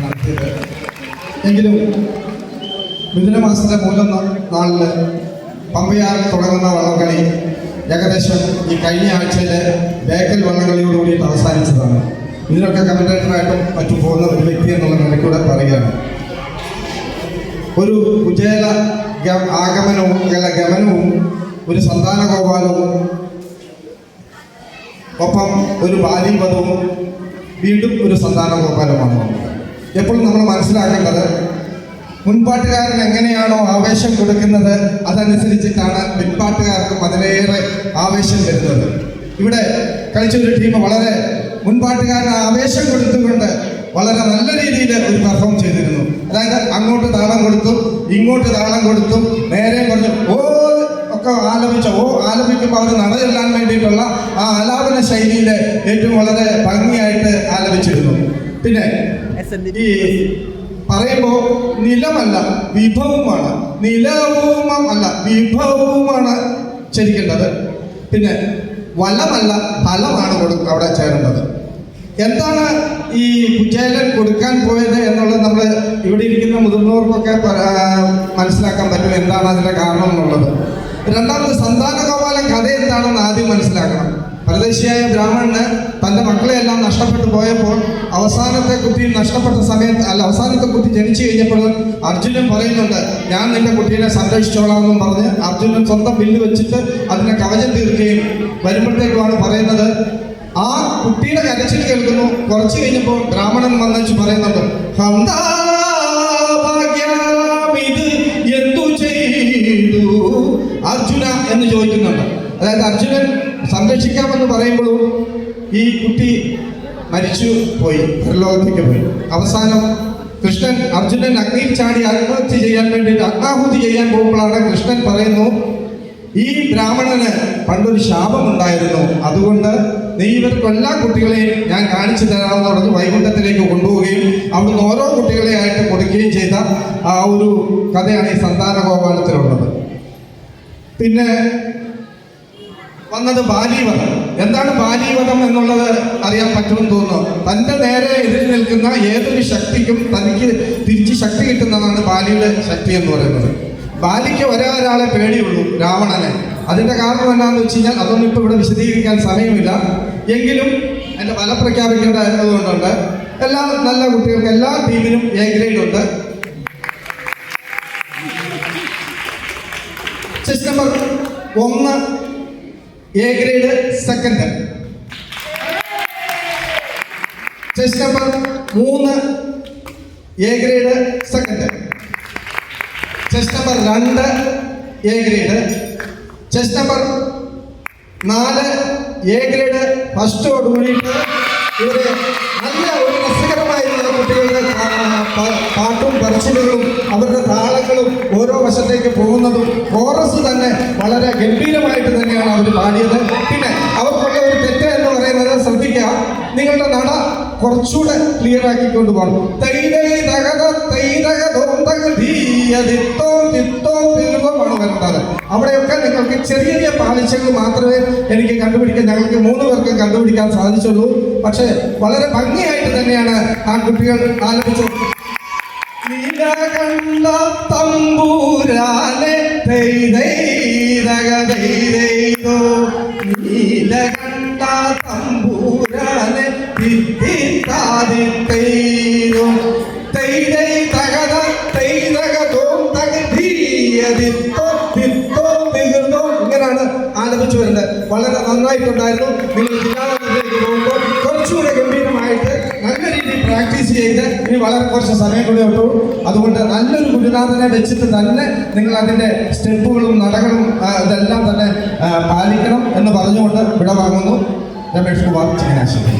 നടത്തിയത് എങ്കിലും മിഥുനമാസത്തെ മൂലം നാളിൽ പമ്പയാർ തുടങ്ങുന്ന വള്ളംകളി ഏകദേശം ഈ കഴിഞ്ഞ ആഴ്ചയിലെ ബേക്കൽ വള്ളംകളിയോടുകൂടി അവസാനിച്ചതാണ്. ഇതിനൊക്കെ കമന്റേറ്ററായിട്ടും മറ്റും പോകുന്ന ഒരു വ്യക്തി എന്നുള്ള നിലയ്ക്കൂടെ പറയുകയാണ്. ഒരു ഗ- ആഗമനവും ഗമനവും ഒരു സന്താന ഗോപാലവും ഒപ്പം ഒരു ബാല്യവധവും വീണ്ടും ഒരു സന്താന ഗോപാലമാണ്. എപ്പോഴും നമ്മൾ മനസ്സിലാക്കേണ്ടത് മുൻപാട്ടുകാരൻ എങ്ങനെയാണോ ആവേശം കൊടുക്കുന്നത് അതനുസരിച്ചിട്ടാണ് പിൻപാട്ടുകാർക്കും അതിലേറെ ആവേശം വരുന്നത്. ഇവിടെ കളിച്ചൊരു ടീം വളരെ മുൻപാട്ടുകാരൻ ആവേശം കൊടുത്തുകൊണ്ട് വളരെ നല്ല രീതിയിൽ ഒരു പെർഫോം ചെയ്തിരുന്നു. അതായത് അങ്ങോട്ട് താളം കൊടുത്തു ഇങ്ങോട്ട് താളം കൊടുത്തു നേരെ പറഞ്ഞു ഒക്കെ ആലപിച്ച ഓ ആലപിക്കുമ്പോൾ അവർ നടചെല്ലാൻ വേണ്ടിയിട്ടുള്ള ആ ആലാപന ശൈലിയിൽ ഏറ്റവും വളരെ ഭംഗിയായിട്ട് ആലപിച്ചിരുന്നു. പിന്നെ ഈ പറയുമ്പോൾ നിലമല്ല വിഭവമാണ് നിലവും അല്ല വിഭവവുമാണ് ശരിക്കേണ്ടത്. പിന്നെ വലമല്ല ഫലമാണ് കൊടു- അവിടെ ചേരേണ്ടത്. എന്താണ് ഈ കുചേലൻ കൊടുക്കാൻ പോയത് എന്നുള്ളത് നമ്മൾ ഇവിടെ ഇരിക്കുന്ന മുതിർന്നവർക്കൊക്കെ മനസ്സിലാക്കാൻ പറ്റും എന്താണ് അതിന്റെ കാരണം എന്നുള്ളത്. രണ്ടാമത് സന്താന ഗോപാലൻ കഥ എന്താണെന്ന് ആദ്യം മനസ്സിലാക്കണം. പരദേശിയായ ബ്രാഹ്മണന് തന്റെ മക്കളെയെല്ലാം നഷ്ടപ്പെട്ടു പോയപ്പോൾ അവസാനത്തെ കുട്ടി നഷ്ടപ്പെട്ട സമയത്ത് അല്ല അവസാനത്തെ കുട്ടി ജനിച്ചു കഴിഞ്ഞപ്പോൾ അർജുനൻ പറയുന്നുണ്ട് ഞാൻ നിന്റെ കുട്ടീനെ സംരക്ഷിച്ചോളാം എന്നും പറഞ്ഞ് അർജുനൻ സ്വന്തം വില്ല് വെച്ചിട്ട് അതിനെ കവചം തീർക്കുകയും വരുമ്പോഴത്തേക്കുമാണ് പറയുന്നത് ആ കുട്ടിയുടെ കരച്ചിൽ കേൾക്കുന്നു. കുറച്ച് കഴിഞ്ഞപ്പോൾ ബ്രാഹ്മണൻ വന്നു പറയുന്നുണ്ട് "ഹന്താ എന്ന് ചോദിക്കുന്നുണ്ട്. അതായത് അർജുനൻ സംരക്ഷിക്കാമെന്ന് പറയുമ്പോഴും ഈ കുട്ടി മരിച്ചു പോയി ലോകത്തേക്ക് പോയി. അവസാനം കൃഷ്ണൻ അർജുനൻ അഗ്നിയിൽ ചാടി ആത്മഹത്യ ചെയ്യാൻ വേണ്ടിയിട്ട് ആത്മാഹുതി ചെയ്യാൻ പോകുമ്പോഴാണ് കൃഷ്ണൻ പറയുന്നു ഈ ബ്രാഹ്മണന് പണ്ടൊരു ശാപമുണ്ടായിരുന്നു. അതുകൊണ്ട് നീ ഇവർക്ക് എല്ലാ കുട്ടികളെയും ഞാൻ കാണിച്ചു തരാമെന്ന് പറഞ്ഞ് വൈകുണ്ഠത്തിലേക്ക് കൊണ്ടുപോവുകയും അവിടുന്ന് ഓരോ കുട്ടികളെയായിട്ട് കൊടുക്കുകയും ചെയ്ത ആ ഒരു കഥയാണ് ഈ സന്താന ഗോപാലത്തിലുള്ളത് പിന്നെ വന്നത് ബാലീവധം. എന്താണ് ബാലീവധം എന്നുള്ളത് അറിയാൻ പറ്റുമെന്ന് തോന്നുന്നു. തന്റെ നേരെ എതിരിൽ നിൽക്കുന്ന ഏതൊരു ശക്തിക്കും തനിക്ക് തിരിച്ച് ശക്തി കിട്ടുന്നതാണ് ബാലിയുടെ ശക്തി എന്ന് പറയുന്നത്. ബാലിക്ക് ഒരേ ഒരാളെ പേടിയുള്ളൂ രാവണനെ. അതിന്റെ കാരണം എന്താണെന്ന് വെച്ച് കഴിഞ്ഞാൽ അതൊന്നും ഇപ്പൊ ഇവിടെ വിശദീകരിക്കാൻ സമയമില്ല. എങ്കിലും എന്റെ ഫലം പ്രഖ്യാപിക്കേണ്ട എന്നതുകൊണ്ടുണ്ട് എല്ലാ നല്ല കുട്ടികൾക്ക് എല്ലാ ടീമിനും എ ഗ്രേഡ് ഉണ്ട്. ചെസ് നമ്പർ ഒന്ന് A grade second test number മൂന്ന് A grade second test number രണ്ട് എ ഗ്രേഡ് ടെസ്റ്റ് നമ്പർ നാല് എ ഗ്രേഡ് ഫസ്റ്റോട് കൂടിയിട്ട് പാട്ടും പറച്ചിലുകളും അവരുടെ താളങ്ങളും ഓരോ വശത്തേക്ക് പോകുന്നതും കോറസ് തന്നെ വളരെ ഗംഭീരമായിട്ട് തന്നെയാണ് അവർ പാടിയത്. പിന്നെ അവർക്കുള്ള ഒരു തെറ്റ് എന്ന് പറയുന്നത് ശ്രദ്ധിക്കുക നിങ്ങളുടെ നട കുറച്ചുകൂടെ ക്ലിയർ ആക്കിക്കൊണ്ട് പോകണം അവിടെയൊക്കെ നിങ്ങൾക്ക് ചെറിയ ചെറിയ പാളിച്ചകൾ മാത്രമേ എനിക്ക് കണ്ടുപിടിക്കാൻ ഞങ്ങൾക്ക് മൂന്ന് പേർക്ക് കണ്ടുപിടിക്കാൻ സാധിച്ചുള്ളൂ. പക്ഷെ വളരെ ഭംഗിയായിട്ട് തന്നെയാണ് ആ കുട്ടികൾ ആലപിച്ചത് നീലകണ്ഠ തമ്പൂരാനെ ദൈതൈതകതൈതൈതോ നീലകണ്ഠ തമ്പൂരാനെ തിത്തിത്താതിത്തൈതോ തൈതൈ തകത തൈതകതോം തകതീയതിത്തോ തിത്തോ തികർന്നോ ഇങ്ങനെയാണ് ആലപിച്ചു വരുന്നത്. വളരെ നന്നായിട്ടുണ്ടായിരുന്നു. നിങ്ങൾ ചെയ്ത് ഇനി വളരെ കുറച്ച് സമയം കൂടെ ഉള്ളൂ. അതുകൊണ്ട് നല്ലൊരു ഗുരുനാഥനെ വെച്ചിട്ട് തന്നെ നിങ്ങൾ അതിന്റെ സ്റ്റെപ്പുകളും നടകളും ഇതെല്ലാം തന്നെ പാലിക്കണം എന്ന് പറഞ്ഞുകൊണ്ട് വിട വാങ്ങുന്നു രമേഷ് കുമാർ ചങ്ങനാശ്ശേരി.